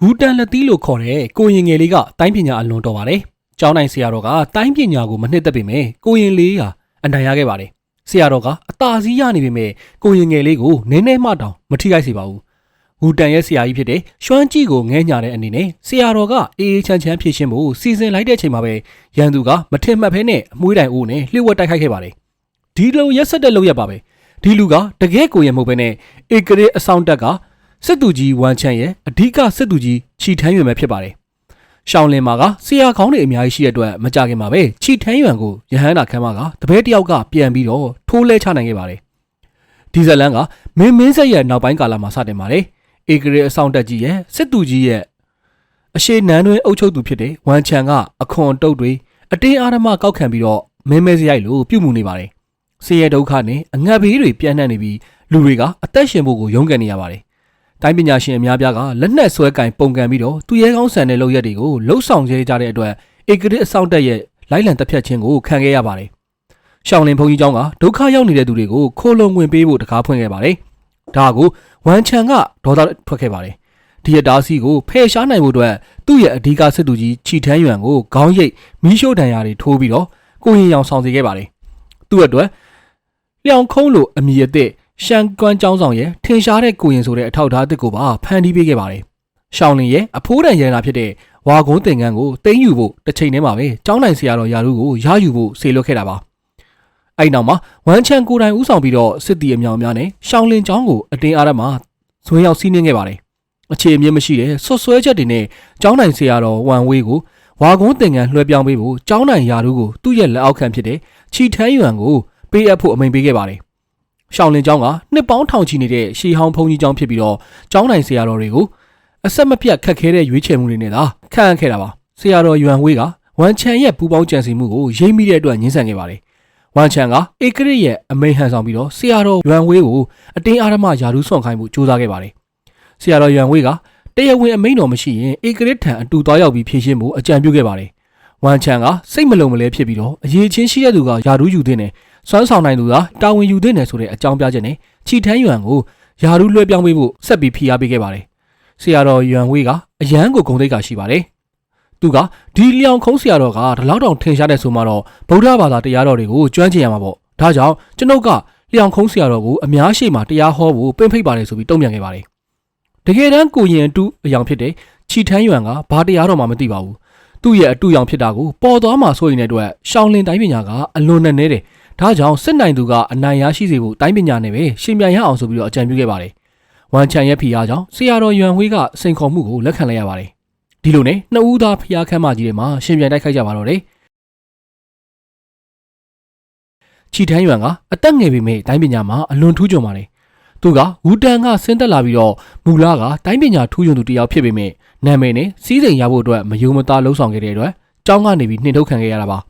ဟူတန်လက်သီးလို့ခေါ်တဲ့ကိုရင်ငယ်လေးကတိုင်းပညာအလွန်တော်ပါတယ်။ကျောင်းနိုင်ဆရာတော်ကတိုင်းပညာကိုမနှစ်သက်ပေမဲ့ကိုရင်လေးကအနိုင်ရခဲ့ပါတယ်။ဆရာတော်ကအသာစီးရနေပေမဲ့ကိုရင်ငယ်လေးကိုနည်းနည်းမှတောင်မထိခိုက်စေပါဘူး။ဟူတန်ရဲ့ဆရာကြီးဖြစ်တဲ့ရွှမ်းကြီးကိုငဲညာတဲ့အနေနဲ့ဆရာတော်ကအေးအေးချမ်းချမ်းဖြည့်ရှင်းဖို့စီစဉ်လိုက်တဲ့အချိန်မှာပဲရန်သူကမထင်မှတ်ဖဲနဲ့အမွှေးတိုင်အိုးနဲ့လှို့ဝှက်တိုက်ခိုက်ခဲ့ပါတယ်။ဒီလိုရက်ဆက်တဲ့လုပ်ရပါပဲ။ဒီလူကတကယ်ကိုရင်မဟုတ်ဘဲနဲ့ဧကရေအဆောင်တက်က စစ်သူကြီးဝမ်ချန်ရဲ့အဓိကစစ်သူကြီးချီထန်းရွယ်ပဲဖြစ်ပါတယ်။ရှောင်းလင်မာကဆရာကောင်းတွေအများကြီးရှိတဲ့အတွက်မကြခင်မှာပဲချီထန်းရွယ်ကိုရဟန္တာခမ်းမကတပည့်တယောက်ကပြန်ပြီးတော့ထိုးလဲချနိုင်ခဲ့ပါတယ်။ဒီဇလန်ကမင်းမင်းဆက်ရဲ့နောက်ပိုင်းကာလမှာစတင်ပါတယ်။ဧကရေအဆောင်တက်ကြီးရဲ့စစ်သူကြီးရဲ့အရှိနန်းတွင်အုပ်ချုပ်သူဖြစ်တဲ့ဝမ်ချန်ကအခွန်တုတ်တွေအတင်းအာရမကောက်ခံပြီးတော့မင်းမဲစရိုက်လိုပြုတ်မှုနေပါတယ်။ဆင်းရဲဒုက္ခနဲ့အငတ်ဘေးတွေပြန့်နှံ့နေပြီးလူတွေကအသက်ရှင်ဖို့ကိုရုန်းကန်နေရပါတယ်။ တိုင်းပညာရှင်အများပြားကလက်နက်ဆွဲကင်ပုံကန်ပြီးတော့သူရဲကောင်းဆန်တဲ့လုပ်ရက်တွေကိုလှုပ်ဆောင်ကြတဲ့အတွက်ဧကရစ်အဆောင်တက်ရဲ့လိုက်လံတက်ဖြတ်ခြင်းကိုခံခဲ့ရပါတယ်။ရှောင်းလင်ဘုန်းကြီးကျောင်းကဒုက္ခရောက်နေတဲ့သူတွေကိုခိုးလုံဝင်ပေးဖို့တကားဖွင့်ခဲ့ပါတယ်။ဒါကိုဝမ်ချန်ကဒေါသထွက်ခဲ့ပါတယ်။ဒီရတားစီကိုဖယ်ရှားနိုင်ဖို့အတွက်သူ့ရဲ့အဓိကစစ်သူကြီးချီထန်းရွံကိုခေါင်းရိပ်မီးရှို့တံရတွေထိုးပြီးတော့ကိုရင်ရောင်ဆောင်စေခဲ့ပါတယ်။သူ့အတွက်လျောင်ခုံးလိုအမည်အသစ် ရှန်ကွမ်ကျောင်းဆောင်ရဲ့ထင်ရှားတဲ့ကိုရင်ဆိုတဲ့အထောက်အထားအသစ်ကိုပါဖန်တီးပေးခဲ့ပါတယ်။ရှောင်းလင်ရဲ့အဖိုးတန်ရန်နာဖြစ်တဲ့ဝါကုန်းသင်္ကန်းကိုတင်းယူဖို့တစ်ချိန်တည်းမှာပဲကျောင်းနိုင်ဆရာတော်ယာရုကိုရယူဖို့ဆေလွတ်ခဲ့တာပါ။အဲ့နောက်မှာဝမ်ချန်ကိုတိုင်ဦးဆောင်ပြီးတော့စစ်တီအမြောင်များနဲ့ရှောင်းလင်ကျောင်းကိုအတင်းအားရမှာဇွဲရောက်စီးနှင်းခဲ့ပါတယ်။အခြေအမြင့်မရှိတဲ့ဆွတ်ဆွဲချက်တွေနဲ့ကျောင်းနိုင်ဆရာတော်ဝမ်ဝေးကိုဝါကုန်းသင်္ကန်းလွှဲပြောင်းပေးဖို့ကျောင်းနိုင်ယာရုကိုသူ့ရဲ့လက်အောက်ခံဖြစ်တဲ့ချီထန်းယွမ်ကိုပေးအပ်ဖို့အမိန့်ပေးခဲ့ပါတယ်။ ရှောင်းလင်ကျောင်းကနှစ်ပေါင်းထောင်ချီနေတဲ့ရှီဟောင်းဖုန်ကြီးကျောင်းဖြစ်ပြီးတော့ကျောင်းနိုင်ဆရာတော်တွေကိုအဆက်မပြတ်ခက်ခဲတဲ့ရွေးချယ်မှုတွေနဲ့သာခံရခဲ့တာပါ။ဆရာတော်ယွမ်ဝေးကဝမ်ချန်ရဲ့ပူပေါင်းကြံစည်မှုကိုရိပ်မိတဲ့အတွက်ညှင်းဆန်ခဲ့ပါတယ်။ဝမ်ချန်ကဧကရစ်ရဲ့အမိန့်ဟန်ဆောင်ပြီးတော့ဆရာတော်ယွမ်ဝေးကိုအတင်းအာရမယာရုဆွန့်ခိုင်းမှုကြိုးစားခဲ့ပါတယ်။ဆရာတော်ယွမ်ဝေးကတရားဝင်အမိန့်တော်မရှိရင်ဧကရစ်ထံအတူသွားရောက်ပြီးဖြည့်ရှင်းမှုအကြံပြုခဲ့ပါတယ်။ဝမ်ချန်ကစိတ်မလုံမလဲဖြစ်ပြီးတော့အရေးချင်းရှိတဲ့သူကယာရုယူသင့်တယ် စွမ်းဆောင်နိုင်သူကတာဝန်ယူသင့်တယ်ဆိုတဲ့အကြောင်းပြချက်နဲ့ချီထန်းယွမ်ကိုယာရုလွှဲပြောင်းပေးဖို့ဆက်ပြီးဖိအားပေးခဲ့ပါတယ်။ဆရာတော်ယွမ်ဝေးကအရန်ကိုဂုံတိတ်ကရှိပါတယ်။သူကဒီလျောင်ခုံးဆရာတော်ကဒီလောက်တောင်ထင်ရှားတဲ့ဆိုမှတော့ဗုဒ္ဓဘာသာတရားတော်တွေကိုကျွမ်းကျင်ရမှာပေါ့။ဒါကြောင့်ကျွန်ုပ်ကလျောင်ခုံးဆရာတော်ကိုအများရှိမှတရားဟောဖို့ပင့်ဖိတ်ပါတယ်ဆိုပြီးတုံ့ပြန်ခဲ့ပါတယ်။တကယ်တမ်းကိုရင်အတူအယောင်ဖြစ်တဲ့ချီထန်းယွမ်ကဘာတရားတော်မှမသိပါဘူး။သူ့ရဲ့အတူရောင်ဖြစ်တာကိုပေါ်သွားမှဆိုရင်တဲ့အတွက်ရှောင်းလင်တိုင်းပညာကအလွန်နဲ့နေတယ်။ ဒါကြောင့်စစ်နိုင်သူကအနိုင်ရရှိစေဖို့တိုင်းပညာနဲ့ပဲရှင်ပြန်ရအောင်ဆိုပြီးတော့အကြံပြုခဲ့ပါတယ်။ဝမ်ချန်ရဲ့ဖီအားကြောင့်ဆရာတော်ယွမ်ဝေးကစိန်ခေါ်မှုကိုလက်ခံလိုက်ရပါတယ်။ဒီလိုနဲ့နှစ်ဦးသားဖီအားခမ်းမကြီးတွေမှာရှင်ပြန်တိုက်ခိုက်ကြပါတော့တယ်။ချီထန်းယွမ်ကအသက်ငယ်ပေမဲ့တိုင်းပညာမှာအလွန်ထူးချွန်ပါတယ်။သူကဝူတန်ကဆင်းသက်လာပြီးတော့မူလာကတိုင်းပညာထူးချွန်သူတစ်ယောက်ဖြစ်ပေမဲ့နာမည်နဲ့စီးစိမ်ရဖို့အတွက်မယုံမသားလှုံ့ဆော်ခဲ့တဲ့အတွက်ကျောင်းကနေပြီးနှင်ထုတ်ခံခဲ့ရတာပါ။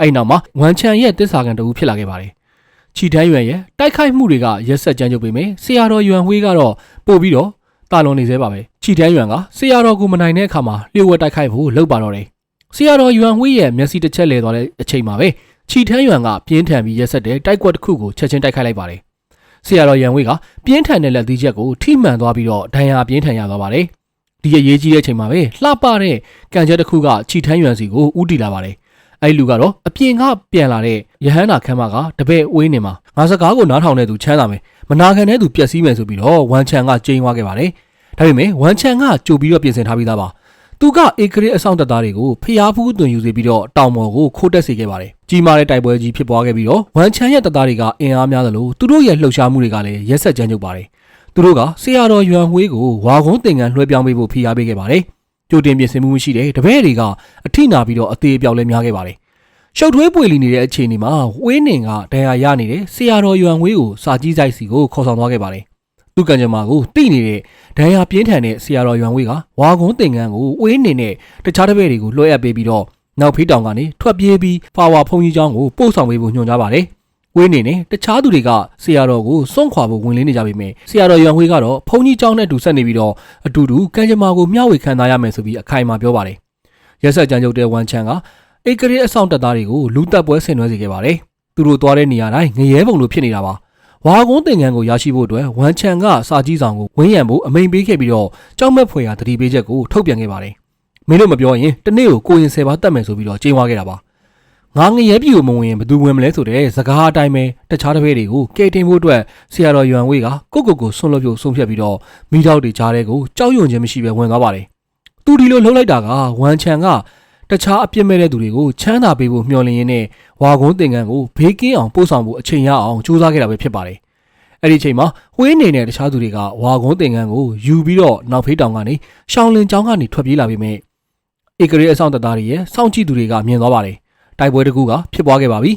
အဲ့နောက်မှာဝမ်ချန်ရဲ့တစ္ဆာကန်တူဖြစ်လာခဲ့ပါတယ်။ချီတန်းရွယ်ရဲ့တိုက်ခိုက်မှုတွေကရက်ဆက်ကြမ်းကြုတ်ပေမဲ့ဆရာတော်ယွမ်ဝေးကတော့ပို့ပြီးတော့တာလွန်နေသေးပါပဲ။ချီတန်းရွယ်ကဆရာတော်ကိုမနိုင်တဲ့အခါမှာလျှို့ဝှက်တိုက်ခိုက်ဖို့လုပ်ပါတော့တယ်။ဆရာတော်ယွမ်ဝေးရဲ့မျက်စိတစ်ချက်လဲသွားတဲ့အချိန်မှာပဲချီတန်းရွယ်ကပြင်းထန်ပြီးရက်ဆက်တဲ့တိုက်ကွက်တစ်ခုကိုချက်ချင်းတိုက်ခိုက်လိုက်ပါတယ်။ဆရာတော်ယွမ်ဝေးကပြင်းထန်တဲ့လက်သီးချက်ကိုထိမှန်သွားပြီးတော့ဒဏ်ရာပြင်းထန်ရသွားပါတယ်။ဒီအရေးကြီးတဲ့အချိန်မှာပဲလှပတဲ့ကံကြက်တစ်ခုကချီထန်းရွံစီကိုဥတီလာပါတယ်။ အဲ့လူကတော့အပြင်ကပြန်လာတဲ့ယဟန္တာခမ်းမကတပည့်ဝေးနေမှာငါစကားကိုနားထောင်တဲ့သူချမ်းသာမယ်။မနာခံတဲ့သူပျက်စီးမယ်ဆိုပြီးတော့ဝမ်ချန်ကကျင်းသွားခဲ့ပါတယ်။ဒါပေမဲ့ဝမ်ချန်ကကြိုပြီးတော့ပြင်ဆင်ထားပြီးသားပါ။သူကဧကရေအဆောင်တပ်သားတွေကိုဖျားဖူးသွင်ယူစေပြီးတော့တောင်ပေါ်ကိုခိုးတက်စေခဲ့ပါတယ်။ကြီးမားတဲ့တိုက်ပွဲကြီးဖြစ်ပွားခဲ့ပြီးတော့ဝမ်ချန်ရဲ့တပ်သားတွေကအင်အားများသလိုသူတို့ရဲ့လှုပ်ရှားမှုတွေကလည်းရက်ဆက်ကြမ်းကြုတ်ပါတယ်။သူတို့ကဆရာတော်ယွမ်ဝေးကိုဝါကုန်းတင်ကန်လွှဲပြောင်းပေးဖို့ဖိအားပေးခဲ့ပါတယ်။ ကြိုတင်ပြင်ဆင်မှုမရှိတဲ့တပည့်တွေကအထိနာပြီးတော့အသေးအပြောက်လည်းများခဲ့ပါတယ်။ရှုပ်ထွေးပွေလီနေတဲ့အခြေအနေမှာဝေးနင်ကဒဏ်ရာရနေတဲ့ဆရာတော်ယွမ်ဝေးကိုစာကြီးဆိုင်စီကိုခေါ်ဆောင်သွားခဲ့ပါတယ်။သူကံကြမ္မာကိုတိနေတဲ့ဒဏ်ရာပြင်းထန်တဲ့ဆရာတော်ယွမ်ဝေးကဝါကုန်းတင်ကန်ကိုဝေးနင်နဲ့တခြားတပည့်တွေကိုလွှဲအပ်ပေးပြီးတော့နောက်ဖေးတောင်ကနေထွက်ပြေးပြီးဖာဝါဖုန်ကြီးကျောင်းကိုပို့ဆောင်ပေးဖို့ညွှန်ကြားပါတယ်။ ဝေးနေနဲ့တခြားသူတွေကဆရာတော်ကိုစွန့်ခွာဖို့ဝင်လင်းနေကြပြီမယ်ဆရာတော်ရွံဝေးကတော့ဘုန်းကြီးကျောင်းနဲ့အတူဆက်နေပြီးတော့အတူတူကံကြမ္မာကိုမျှဝေခံသားရမယ်ဆိုပြီးအခိုင်အမာပြောပါတယ်ရက်ဆက်ကြမ်းကြုတ်တဲ့ဝန်ချန်ကဧကရေအဆောင်တပ်သားတွေကိုလူတက်ပွဲဆင်နွှဲစေခဲ့ပါတယ်သူတို့သွားတဲ့နေရာတိုင်းငရဲပုံလိုဖြစ်နေတာပါဝါကုန်းတင်ငန်းကိုရရှိဖို့အတွက်ဝမ်ချန်ကစာကြီးဆောင်ကိုဝင်းရံဖို့အမိန်ပေးခဲ့ပြီးတော့ကြောက်မက်ဖွယ်ရာတတိပေးချက်ကိုထုတ်ပြန်ခဲ့ပါတယ်မင်းတို့မပြောရင်တနေ့ကိုကိုရင်ဆယ်ပါတတ်မယ်ဆိုပြီးတော့ကြေးဝါခဲ့တာပါ ငါငရဲပြည်ကိုမဝင်ရင်ဘယ်သူဝင်မလဲဆိုတဲ့စကားအတိုင်းပဲတခြားတစ်ဖက်တွေကိုကဲတင်ဖို့အတွက်ဆရာတော်ယွမ်ဝေးကကိုကိုကိုဆွန့်လွတ်ပြုတ်ဆုံးဖြတ်ပြီးတော့မိတော့တွေကြားတဲ့ကိုကြောက်ရွံ့ခြင်းမရှိပဲဝင်သွားပါတယ်သူဒီလိုလှုပ်လိုက်တာကဝမ်ချန်ကတခြားအပြစ်မဲ့တဲ့သူတွေကိုချမ်းသာပေးဖို့မျှော်လင့်ရင်းနဲ့ဝါကုန်းတင်ငန်းကိုဘေးကင်းအောင်ပို့ဆောင်ဖို့အချိန်ရအောင်ကြိုးစားခဲ့တာပဲဖြစ်ပါတယ်အဲ့ဒီအချိန်မှာဝေးနေတဲ့တခြားသူတွေကဝါကုန်းတင်ငန်းကိုယူပြီးတော့နောက်ဖေးတောင်ကနေရှောင်းလင်ကျောင်းကနေထွက်ပြေးလာပြီးမြဲဧကရေအဆောင်တပ်သားတွေရဲ့စောင့်ကြည့်သူတွေကမြင်သွားပါတယ် တိုက်ပွဲတစ်ခုကဖြစ်ပွားခဲ့ပါပြီ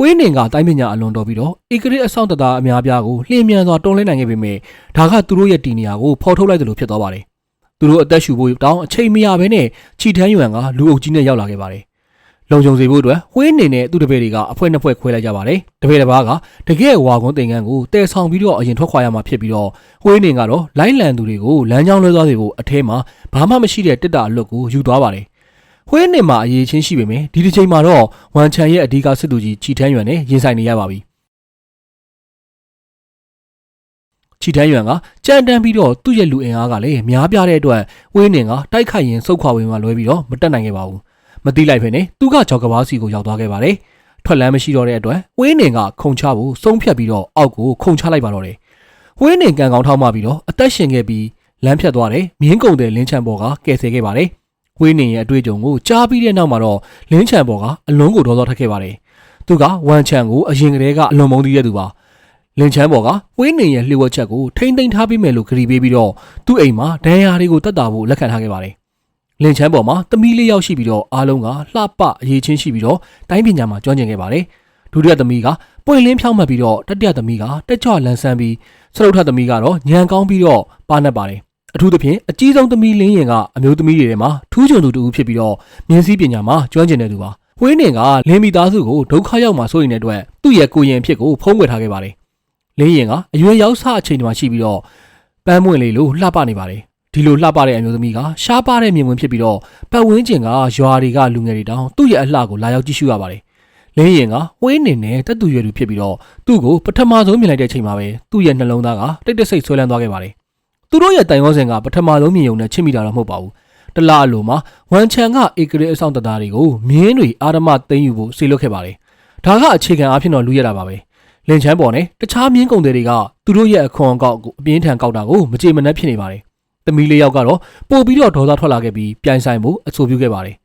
ဝေးနေကတိုင်းပညာအလွန်တော်ပြီးတော့ဧကရေအဆောင်တပ်သားအများပြားကိုလျင်မြန်စွာတွန်းလှန်နိုင်ခဲ့ပေမဲ့ဒါကသူတို့ရဲ့တီနေရာကိုဖော်ထုတ်လိုက်တယ်လို့ဖြစ်သွားပါတယ်သူတို့အသက်ရှူဖို့တောင်းအချိန်မရဘဲနဲ့ခြိထမ်းရွံကလူအုပ်ကြီးနဲ့ရောက်လာခဲ့ပါတယ်လုံခြုံစေဖို့အတွက်ဝေးနေနဲ့သူ့တပည့်တွေကအဖွဲနှစ်ဖွဲခွဲလိုက်ကြပါတယ်တပည့်တစ်ပါးကတကယ်ဝါကွန်းတင်ကန်းကိုတဲဆောင်ပြီးတော့အရင်ထွက်ခွာရမှာဖြစ်ပြီးတော့ဝေးနေကတော့လိုင်းလံသူတွေကိုလမ်းကြောင်းလွှဲသွားစေဖို့အထဲမှာဘာမှမရှိတဲ့တစ်တာအလွတ်ကိုယူသွားပါတယ် ဝေးနေမှာအရေးချင်းရှိပေမယ့်ဒီတစ်ချိန်မှာတော့ဝမ်ချန်ရဲ့အဓိကစစ်သူကြီးခြိထမ်းရွံနဲ့ရင်ဆိုင်နေရပါပြီခြိထမ်းရွံကကြမ်းတမ်းပြီးတော့သူ့ရဲ့လူအင်အားကလည်းများပြားတဲ့အတွက်ဝေးနေကတိုက်ခိုက်ရင်စုတ်ခွာဝင်မှလွဲပြီးတော့မတက်နိုင်ခဲ့ပါဘူးမတိလိုက်ဖ ೇನೆ သူကကြောက်ကဘာစီကိုရောက်သွားခဲ့ပါတယ်ထွက်လမ်းမရှိတော့တဲ့အတွက်ဝင်းနေကခုံချဖို့ဆုံးဖြတ်ပြီးတော့အောက်ကိုခုံချလိုက်ပါတော့တယ်ဝင်းနေကန်ကောင်ထောက်မှပြီးတော့အသက်ရှင်ခဲ့ပြီးလမ်းဖြတ်သွားတယ်မြင်းကုံတဲ့လင်းချံပေါ်ကကယ်ဆယ်ခဲ့ပါတယ် ဝင်းနေရဲ့အတွေ့အကြုံကိုကြားပြီးတဲ့နောက်မှာတော့လင်းချံပေါ်ကအလွန်ကိုဒေါသထွက်ခဲ့ပါတယ်သူကဝမ်ချန်ကိုအရင်ကတည်းကအလွန်မုန်းတီးတဲ့သူပါလင်ချမ်းပေါ်ကဝင်းနေရဲ့လှိဝက်ချက်ကိုထိမ့်သိမ်းထားပြီးမယ်လို့ခရီးပေးပြီးတော့သူ့အိမ်မှာဒဏ်ရာတွေကိုတတ်တာဖို့လက်ခံထားခဲ့ပါတယ်လင်ချမ်းပေါ်မှာသမီးလေးယောက်ရှိပြီးတော့အားလုံးကလှပအရေးချင်းရှိပြီးတော့တိုင်းပညာမှာကျွမ်းကျင်ခဲ့ပါတယ်ဒုတိယသမီးကပွင့်လင်းဖြောင်းမှတ်ပြီးတော့တတိယသမီးကတက်ကြွလန်းဆန်းပြီးစရုပ်ထသမီးကတော့ညံကောင်းပြီးတော့ပါနှက်ပါတယ် အထူးသဖြင့်အကြီးဆုံးသမီးလင်းရင်ကအမျိုးသမီးတွေထဲမှာထူးချွန်သူတူဖြစ်ပြီးတော့မြင်းစည်းပညာမှာကျွမ်းကျင်တဲ့သူပါဝင်းနေကလင်းမီသားစုကိုဒုက္ခရောက်မှဆိုရင်တဲ့အတွက်သူ့ရဲ့ကိုရင်ဖြစ်ကိုဖုံးကွယ်ထားခဲ့ပါတယ်လင်းရင်ကအရွယ်ရောက်စအချိန်တမှာရှိပြီးတော့ပန်းမွင့်လေးလိုလှပနေပါတယ်ဒီလိုလှပတဲ့အမျိုးသမီးကရှားပါတဲ့မြင်ကွင်းဖြစ်ပြီးတော့ပတ်ဝန်းကျင်ကရွာတွေကလူငယ်တွေတောင်သူ့ရဲ့အလှကိုလာရောက်ကြည့်ရှုရပါတယ်လင်းရင်ကဝင်းနေနဲ့တက်သူရွယ်သူဖြစ်ပြီးတော့သူ့ကိုပထမဆုံးမြင်လိုက်တဲ့အချိန်မှာပဲသူ့ရဲ့နှလုံးသားကတိတ်တဆိတ်ဆွဲလန်းသွားခဲ့ပါတယ် သူတို့ရဲ့တိုင်ဝဲစဉ်ကပထမဆုံးမြင်ုံနဲ့ချစ်မိတာတော့မဟုတ်ပါဘူးတလအလိုမှာဝမ်ချန်ကဧကရေအဆောင်တသားတွေကိုမြင်းတွေအာဓမသိမ်းယူဖို့စေလွတ်ခဲ့ပါတယ်ဒါကအခြေခံအဖြစ်တော့လူရတာပါပဲလင်ချမ်းပေါ်နဲ့တခြားမြင်းကုန်တွေကသူတို့ရဲ့အခွန်အကောက်ကိုအပြင်းထန်ကောက်တာကိုမကြေမနက်ဖြစ်နေပါတယ်သမီးလေးယောက်ကတော့ပို့ပြီးတော့ဒေါသထွက်လာခဲ့ပြီးပြိုင်ဆိုင်မှုအဆိုပြုခဲ့ပါတယ်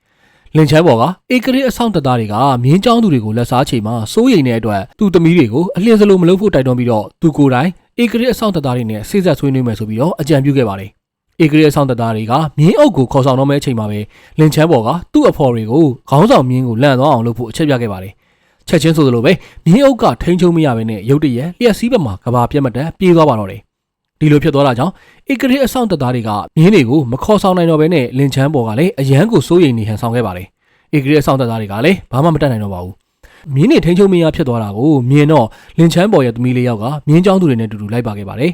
လင်ချမ်းပေါ်ကဧကရေအဆောင်တသားတွေကမြင်းချောင်းသူတွေကိုလက်စားချိန်မှာစိုးရိမ်တဲ့အတွက်သူ့သမီးတွေကိုအလင်းစလိုမလုပ်ဖို့တိုက်တွန်းပြီးတော့သူကိုယ်တိုင် ဧကရေအဆောင်တသားတွေနဲ့စိစက်ဆွေးနွေးမယ်ဆိုပြီးတော့အကြံပြုခဲ့ပါတယ်။ဧကရေအဆောင်တသားတွေကမြင်းအုပ်ကိုခေါ်ဆောင်တော့မယ့်အချိန်မှာပဲလင်ချမ်းပေါ်ကသူ့အဖော်တွေကိုခေါင်းဆောင်မြင်းကိုလန့်သွားအောင်လုပ်ဖို့အချက်ပြခဲ့ပါတယ်။ချက်ချင်းဆိုသလိုပဲမြင်းအုပ်ကထိန်းချုပ်မရဘဲနဲ့ရုတ်တရက်လျှက်စီးဘက်မှာကဘာပြတ်မတန်ပြေးသွားပါတော့တယ်။ဒီလိုဖြစ်သွားတာကြောင့်ဧကရေအဆောင်တပ်သားတွေကမြင်းတွေကိုမခေါ်ဆောင်နိုင်တော့ဘဲနဲ့လင်ချမ်းပေါ်ကလည်းအရန်ကိုစိုးရိမ်နေဟန်ဆောင်ခဲ့ပါတယ်။ဧကရေအဆောင်တပ်သားတွေကလည်းဘာမှမတတ်နိုင်တော့ပါဘူး။ မြင်းနေထိန်ချုပ်မရဖြစ်သွားတာကိုမြင်တော့လင်ချမ်းပေါ်ရဲ့သမီးလေးယောက်ကမြင်းချောင်းသူတွေနဲ့အတူတူလိုက်ပါခဲ့ပါတယ်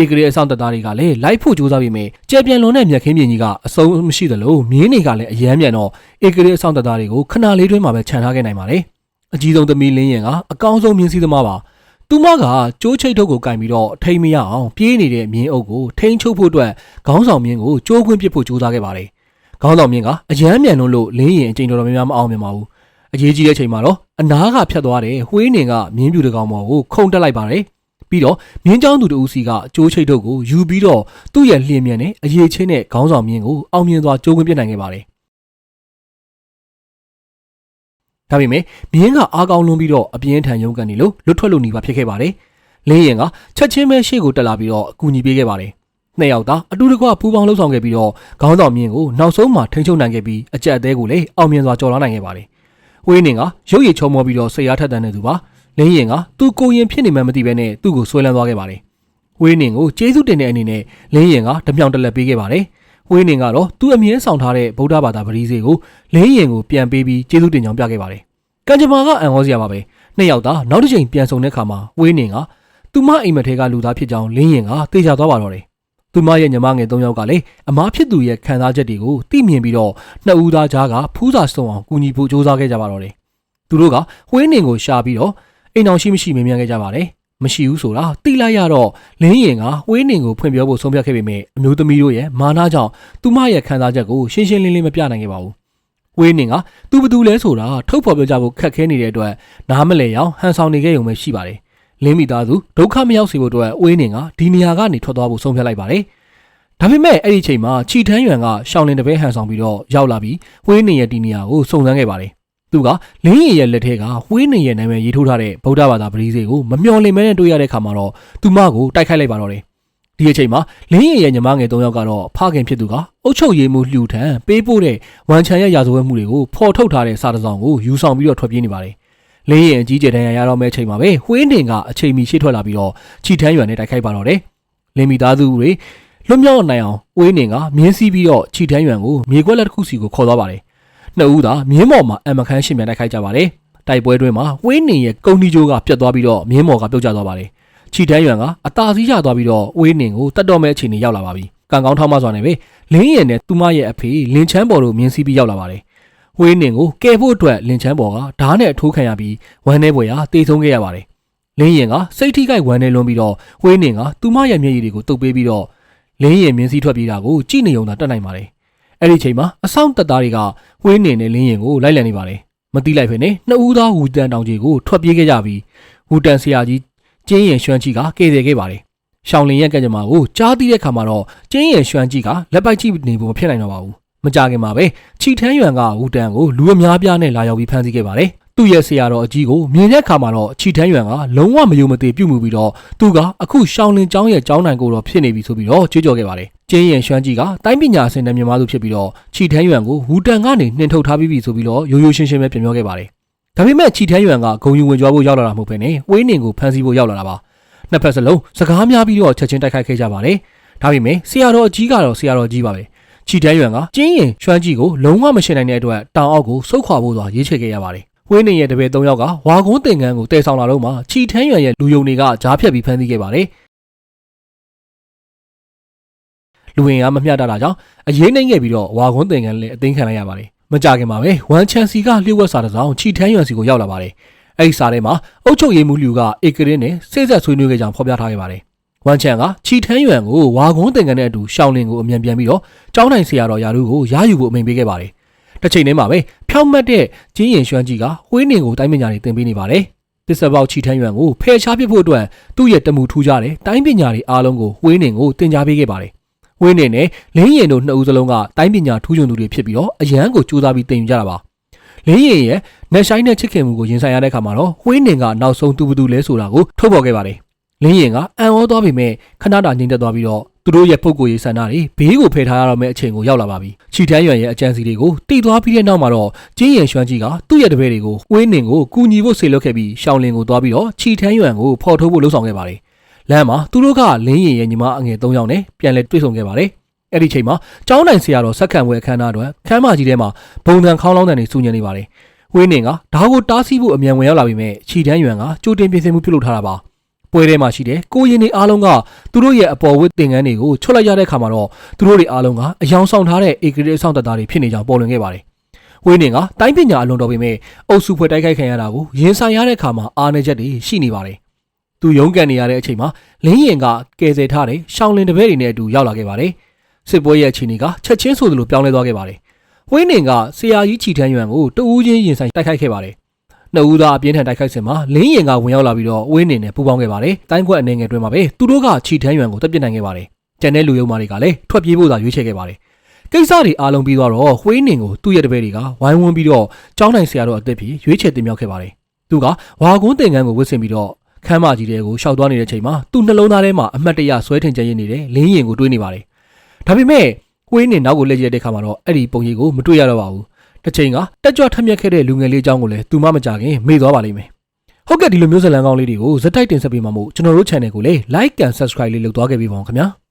ဧကရေအဆောင်တပ်သားတွေကလည်းလိုက်ဖို့ကြိုးစားပြီးမယ်ကြဲပြန်လွန်တဲ့မြက်ခင်းမြင်ကြီးကအဆုံးမရှိသလိုမြင်းတွေကလည်းအယမ်းမြန်တော့ဧကရေအဆောင်တပ်သားတွေကိုခဏလေးတွင်းမှာပဲခြံထားခဲ့နိုင်ပါတယ်အကြီးဆုံးသမီးလင်းရင်ကအကောင်းဆုံးမြင်းစည်းသမားပါသူမကကြိုးချိတ်ထုတ်ကိုကင်ပြီးတော့ထိမ့်မရအောင်ပြေးနေတဲ့မြင်းအုပ်ကိုထိမ့်ချုပ်ဖို့အတွက်ခေါင်းဆောင်မြင်းကိုကြိုးခွင်းပစ်ဖို့ကြိုးစားခဲ့ပါတယ်ခေါင်းဆောင်မြင်းကအယမ်းမြန်လွန်းလို့လင်းရင်အချိန်တော်တော်များများမအောင်မြင်ပါဘူး အရေးကြီးတဲ့အချိန်မှာတော့အနားကဖြတ်သွားတဲ့ဟွေးနင်ကမြင်းပြူတကောင်ပေါ်ကိုခုန်တက်လိုက်ပါတယ်ပြီးတော့မြင်းချောင်းသူတဦးစီကကျိုးချိတ်တုပ်ကိုယူပြီးတော့သူ့ရဲ့လျင်မြန်တဲ့အရေးချင်းတဲ့ခေါင်းဆောင်မြင်းကိုအောင်မြင်စွာကျိုးဝင်ပြစ်နိုင်ခဲ့ပါတယ်ဒါပေမဲ့မြင်းကအားကောင်းလွန်ပြီးတော့အပြင်းထန်ရုန်းကန်နေလို့လွတ်ထွက်လို့နေပါဖြစ်ခဲ့ပါတယ်။လင်းရင်ကချက်ချင်းပဲရှေ့ကိုတက်လာပြီးတော့အကူညီပေးခဲ့ပါတယ်။နှစ်ယောက်သားအတူတကွပူးပေါင်းလှုပ်ဆောင်ခဲ့ပြီးတော့ခေါင်းဆောင်မြင်းကိုနောက်ဆုံးမှထိန်းချုပ်နိုင်ခဲ့ပြီးအကြက်အသေးကိုလည်းအောင်မြင်စွာကျော်လွှားနိုင်ခဲ့ပါတယ် ဝေးနင်ကရုပ်ရည်ချုံမောပြီးတော့စိတ်အားထက်သန်နေသူပါ။လင်းရင်ကသူ့ကိုရင်ဖြစ်နေမှမသိဘဲနဲ့သူ့ကိုဆွဲလန်းသွားခဲ့ပါတယ်။ဝေးနင်ကိုကျေးဇူးတင်တဲ့အနေနဲ့လင်းရင်ကဓမြောင်တက်လက်ပေးခဲ့ပါတယ်။ဝေးနင်ကတော့သူ့အမြဲဆောင်ထားတဲ့ဗုဒ္ဓဘာသာပရိသေကိုလင်းရင်ကိုပြန်ပေးပြီးကျေးဇူးတင်ကြောင်းပြခဲ့ပါတယ်။ကံကြမ္မာကအံ့ဩစရာပါပဲနှစ်ယောက်သားနောက်တစ်ချိန်ပြန်ဆုံတဲ့အခါမှာဝေးနေကသူမအိမ်မထဲကလူသားဖြစ်ကြောင်းလင်းရင်ကသိကြသွားပါတော့တယ် သူမရဲ့ညီမငယ်၃ယောက်ကလည်းအမားဖြစ်သူရဲ့ခံစားချက်တွေကိုသိမြင်ပြီးတော့နှစ်ဦးသားကြားကဖူးစာစုံအောင်ကူညီဖို့ကြိုးစားခဲ့ကြပါတော့တယ်သူတို့ကဝင်းနေကိုရှာပြီးတော့အိမ်အောင်ရှိမရှိမေးမြန်းခဲ့ကြပါတယ်မရှိဘူးဆိုတာသိလိုက်ရတော့လင်းရင်ကဝေးနေကိုဖွင့်ပြောဖို့ဆုံးဖြတ်ခဲ့ပေမဲ့အမျိုးသမီးတို့ရဲ့မာနကြောင့်သူမရဲ့ခံစားချက်ကိုရှင်းရှင်းလင်းလင်းမပြနိုင်ခဲ့ပါဘူးဝေးနေကသူဘသူလဲဆိုတာထုတ်ဖော်ပြောကြဖို့ခက်ခဲနေတဲ့အတွက်နားမလဲအောင်ဟန်ဆောင်နေခဲ့ရုံပဲရှိပါတယ် လင်းမိသားစုဒုက္ခမရောက်စေဖို့အတွက်ဝေးနေကဒီနေရာကနေထွက်သွားဖို့ဆုံးဖြတ်လိုက်ပါတယ်ဒါပေမဲ့အဲ့ဒီချိန်မှာချီထန်းရွံကရှောင်းလင်တပည့်ဟန်ဆောင်ပြီးတော့ရောက်လာပြီးဝေးနေရဲ့ဒီနေရာကိုစုံစမ်းခဲ့ပါတယ်သူကလင်းရင်ရဲ့လက်ထက်ကဝေးနေရဲ့နာမည်ရေးထိုးထားတဲ့ဗုဒ္ဓဘာသာပရိသေကိုမမျှော်လင့်မဲနဲ့တွေ့ရတဲ့ခါမှာတော့သူမကိုတိုက်ခိုက်လိုက်ပါတော့တယ်ဒီအချိန်မှာလင်းရင်ရဲ့ညီမငယ်၃ယောက်ကတော့ဖခင်ဖြစ်သူကအုတ်ချုပ်ရည်မှုလှူထမ်းပေးပို့တဲ့ဝန်ချံရဲ့ရာဇဝတ်မှုတွေကိုဖော်ထုတ်ထားတဲ့စာတစ်စောင်ကိုယူဆောင်ပြီးတော့ထွက်ပြေးနေပါတယ် လင်းရင်အကြီးကျယ်တန်းရရတော့မဲ့အချိန်မှာပဲဝင်းတင်ကအချိန်မီရှေ့ထွက်လာပြီးတော့ချီထန်းရွံနဲ့တိုက်ခိုက်ပါတော့တယ်လင်းမီသားစုတွေလွတ်မြောက်နိုင်အောင်ဝင်းတင်ကမြင်းစီးပြီးတော့ချီထန်းရွံကိုမြေခွက်လက်တစ်ခုစီကိုခေါ်သွားပါတယ်နှစ်ဦးသာမြင်းမော်မှာအမခန်းရှင်မြန်တိုက်ခိုက်ကြပါတယ်တိုက်ပွဲတွင်မှာဝင်းနေရဲ့ကုန်းဒီဂျိုးကပြတ်သွားပြီးတော့မြင်းမော်ကပြုတ်ကျသွားပါတယ်ချီတန်းရွံကအသာစီးရသွားပြီးတော့ဝင်းနေကိုတတ်တော်မဲ့အခြေအနေရောက်လာပါပြီကံကောင်းထောက်မစွာနဲ့ပဲလင်းရင်နဲ့သူမရဲ့အဖေလင်ချမ်းပေါ်တို့မြင်းစီးပြီးရောက်လာပါတယ် ဝင်းနေကိုကယ်ဖို့အတွက်လင်ချမ်းပေါ်ကဓားနဲ့အထိုးခံရပြီးဝမ်းထဲပွဲရာတေဆုံးခဲ့ရပါတယ်လင်းရင်ကစိတ်ထိခိုက်ဝမ်းထဲလွန်ပြီးတော့ဝင်းနေကသူမရဲ့မျက်ရည်တွေကိုတုပ်ပေးပြီးတော့လင်းရင်မြင်းစီးထွက်ပြေးတာကိုကြည့်နေုံသာတတ်နိုင်ပါတယ်အဲ့ဒီချိန်မှာအဆောင်တက်သားတွေကဝင်းနေနဲ့လင်းရင်ကိုလိုက်လံနေပါတယ်မတိလိုက်ဖ ೇನೆ နှစ်ဦးသားဝူတန်တောင်ကြီးကိုထွက်ပြေးခဲ့ကြပြီးဝူတန်ဆရာကြီးကျင်းရင်ရွှမ်းကြီးကကယ်တယ်ခဲ့ပါတယ်။ရှောင်းလင်ရဲ့ကံကြမ္မာကိုကြားသိတဲ့ခါမှာတော့ကျင်းရင်ရွှမ်းကြီးကလက်ပိုက်ကြည့်နေဖို့မဖြစ်နိုင်တော့ပါဘူး။ မကြခင်မှာပဲချီထန်းရွံကဝူတန်ကိုလူအများပြားနဲ့လာရောက်ပြီးဖမ်းဆီးခဲ့ပါတယ်။သူ့ရဲ့ဆရာတော်အကြီးကိုမြင်တဲ့ခါမှာတော့ချီထန်းရွံကလုံးဝမယုံမသိပြုတ်မှုပြီးတော့သူကအခုရှောင်းလင်ကျောင်းရဲ့ကျောင်းနိုင်ကိုတော့ဖြစ်နေပြီဆိုပြီးတော့ကြွေးကြော်ခဲ့ပါတယ်။ကျင်းရင်ရွှမ်းကြီးကတိုင်းပညာဆင်တဲ့မြန်မာသူဖြစ်ပြီးတော့ချီထန်းရွံကိုဝူတန်ကနေနှင်ထုတ်ထားပြီးပြီဆိုပြီးတော့ရိုးရိုးရှင်းရှင်းပဲပြန်ပြောခဲ့ပါတယ်။ဒါပေမဲ့ချီထန်းရွံကဂုံယူဝင်ကြွားဖို့ရောက်လာတာမဟုတ်ဘဲနဲ့ဝေးနေကိုဖမ်းဆီးဖို့ရောက်လာတာပါ။နှစ်ဖက်စလုံးစကားများပြီးတော့ချက်ချင်းတိုက်ခိုက်ခဲ့ကြပါတယ်။ဒါပေမဲ့ဆရာတော်အကြီးကတော့ဆရာတော်ကြီးပါပဲ။ ချီတန်းရွံကကျင်းရင်ရွှမ်းကြီးကိုလုံးဝမရှင်းနိုင်တဲ့အတွက်တောင်အောက်ကိုစုတ်ခွာဖို့သွားရေးချခဲ့ရပါတယ်။ဝင်းနေရဲ့တပည့်၃ယောက်ကဝါကုန်းတင်ငန်းကိုတည်ဆောင်လာတော့မှချီထန်းရွံရဲ့လူယုံတွေကကြားဖြတ်ပြီးဖမ်းဆီးခဲ့ပါတယ်။လူဝင်ကမမျှတတာကြောင့်အရေးနှိမ့်ခဲ့ပြီးတော့ဝါကုန်းတင်ငန်းလည်းအသိမ်းခံလိုက်ရပါတယ်။မကြခင်မှာပဲဝမ်ချန်စီကလျှို့ဝှက်စာတစ်စောင်ချီထန်းရွံစီကိုရောက်လာပါတယ်။အဲ့ဒီစာထဲမှာအုတ်ချုပ်ရည်မှုလူကဧကရင်းနဲ့စိတ်ဆက်ဆွေးနွေးခဲ့ကြောင်းဖော်ပြထားခဲ့ပါတယ်။ ဝမ်ချန်ကချီထန်းရွံကိုဝါကုန်းတင်ကန်တဲ့အတူရှောင်းလင်ကိုအမြန်ပြန်ပြီးတော့ကျောင်းနိုင်ဆရာတော်ယာရုကိုရယူဖို့အမိန့်ပေးခဲ့ပါတယ်။တစ်ချိန်တည်းမှာပဲဖြောင်းမတ်တဲ့ကျင်းရင်ရွှမ်းကြီးကဝင်းနေကိုတိုင်းပညာတွေသင်ပေးနေပါတယ်။တစ္ဆပေါက်ချီထန်းရွံကိုဖယ်ရှားပစ်ဖို့အတွက်သူ့ရဲ့တမှုထူးကြတဲ့တိုင်းပညာတွေအားလုံးကိုဝင်းနေကိုသင်ကြားပေးခဲ့ပါတယ်။ဝင်းနေနဲ့လင်းရင်တို့နှစ်ဦးစလုံးကတိုင်းပညာထူးချွန်သူတွေဖြစ်ပြီးတော့အရန်ကိုစူးစမ်းပြီးသင်ယူကြတာပါ။လင်းရင်ရဲ့နယ်ဆိုင်နဲ့ချစ်ခင်မှုကိုရင်ဆိုင်ရတဲ့အခါမှာတော့ဝင်းနေကနောက်ဆုံးသူဘသူလဲဆိုတာကိုထုတ်ဖော်ခဲ့ပါတယ်။ လင်းရင်ကအံ့ဩသွားပေမဲ့ခဏတာငြိမ်သက်သွားပြီးတော့သူတို့ရဲ့ပုဂ္ဂိုလ်ရေးဆန္ဒတွေဘေးကိုဖယ်ထားရတော့မယ့်အချိန်ကိုရောက်လာပါပြီ။ချီတန်းရွံရဲ့အကြံစီတွေကိုတိသွားပြီးတဲ့နောက်မှာတော့ကျင်းရင်ရွှမ်းကြီးကသူ့ရဲ့တပည့်တွေကိုဝင်းနေကိုကူညီဖို့ဆေလွတ်ခဲ့ပြီးရှောင်းလင်ကိုသွားပြီးတော့ချီတန်းရွံကိုဖော်ထုတ်ဖို့လှုံ့ဆော်ခဲ့ပါတယ်။လမ်းမှာသူတို့ကလင်းရင်ရဲ့ညီမအငယ်၃ယောက်နဲ့ပြန်လဲတွေ့ဆုံခဲ့ပါတယ်။အဲ့ဒီချိန်မှာကျောင်းတိုင်ဆရာတော်ဆက်ခံဝဲအခမ်းအနားအတွက်ခမ်းမကြီးထဲမှာဘုံတန်ခေါင်းလောင်းတန်တွေစုညင်နေပါတယ်။ဝင်းနေကဒါကိုတားဆီးဖို့အမြန်ဝင်ရောက်လာပြီးမဲ့ချီတန်းရွံကကြိုတင်ပြင်ဆင်မှုပြုလုပ်ထားတာပါ။ ပွဲထဲမှာရှိတဲ့ကိုရင်တွေအားလုံးကသူတို့ရဲ့အပေါ်ဝတ်သင်္ကန်းတွေကိုချွတ်လိုက်ရတဲ့ခါမှာတော့သူတို့တွေအားလုံးကအယောင်ဆောင်ထားတဲ့ဧကရေဆောင်တပ်သားတွေဖြစ်နေကြောင်းပေါ်လွင်ခဲ့ပါတယ်။ဝင်းနေကတိုင်းပညာအလွန်တော်ပေမဲ့အုပ်စုဖွဲ့တိုက်ခိုက်ခံရတာကိုရင်ဆိုင်ရတဲ့ခါမှာအားနည်းချက်တွေရှိနေပါတယ်။သူရုန်းကန်နေရတဲ့အချိန်မှာလင်းရင်ကကယ်ဆယ်ထားတဲ့ရှောင်းလင်တပည့်တွေနဲ့အတူရောက်လာခဲ့ပါတယ်။စစ်ပွဲရဲ့အခြေအနေကချက်ချင်းဆိုသလိုပြောင်းလဲသွားခဲ့ပါတယ်။ဝင်းနေကဆရာကြီးချီထန်းရွံကိုတဦးချင်းရင်ဆိုင်တိုက်ခိုက်ခဲ့ပါတယ်။ နှစ်ဦးသားအပြင်းထန်တိုက်ခိုက်စဉ်မှာလင်းရင်ကဝင်ရောက်လာပြီးတော့ဝင်းနေနဲ့ပူးပေါင်းခဲ့ပါတယ်။တိုင်းခွက်အနေငယ်တွင်မှာပဲသူတို့ကချီထန်းရွံကိုတပ်ပစ်နိုင်ခဲ့ပါတယ်။ကျန်တဲ့လူယုံမာတွေကလည်းထွက်ပြေးဖို့သာရွေးချယ်ခဲ့ပါတယ်။ကိစ္စတွေအားလုံးပြီးသွားတော့ဝင်းနေကိုသူ့ရဲ့တပည့်တွေကဝိုင်းဝန်းပြီးတော့ကျောင်းနိုင်ဆရာတော်အသက်ပြီးရွေးချယ်တင်မြှောက်ခဲ့ပါတယ်။သူကဝါကုန်းတင်ငန်းကိုဝစ်ဆင်ပြီးတော့ခမ်းမကြီးတွေကိုရှောက်သွားနေတဲ့ချိန်မှာသူ့နှလုံးသားထဲမှာအမတ်တရဆွဲထင်ကြရင်နေတဲ့လင်းရင်ကိုတွေးနေပါတယ်။ဒါပေမဲ့ဝင်းနေနောက်ကိုလှည့်ကြည့်တဲ့ခါမှာတော့အဲ့ဒီပုံရိပ်ကိုမတွေ့ရတော့ပါဘူး။ တစ်ချိန်ကတက်ကြွထက်မြက်ခဲ့တဲ့လူငယ်လေးအကြောင်းကိုလည်းသူမှမကြခင်မေ့သွားပါလိမ့်မယ်။ဟုတ်ကဲ့ဒီလိုမျိုးဇာတ်လမ်းကောင်းလေးတွေကိုဇက်တိုက်တင်ဆက်ပေးမှာမို့ကျွန်တော်တို့ channel ကိုလည်း like and subscribe လေးလုပ်သွားခဲ့ပေးပါဦးခင်ဗျာ။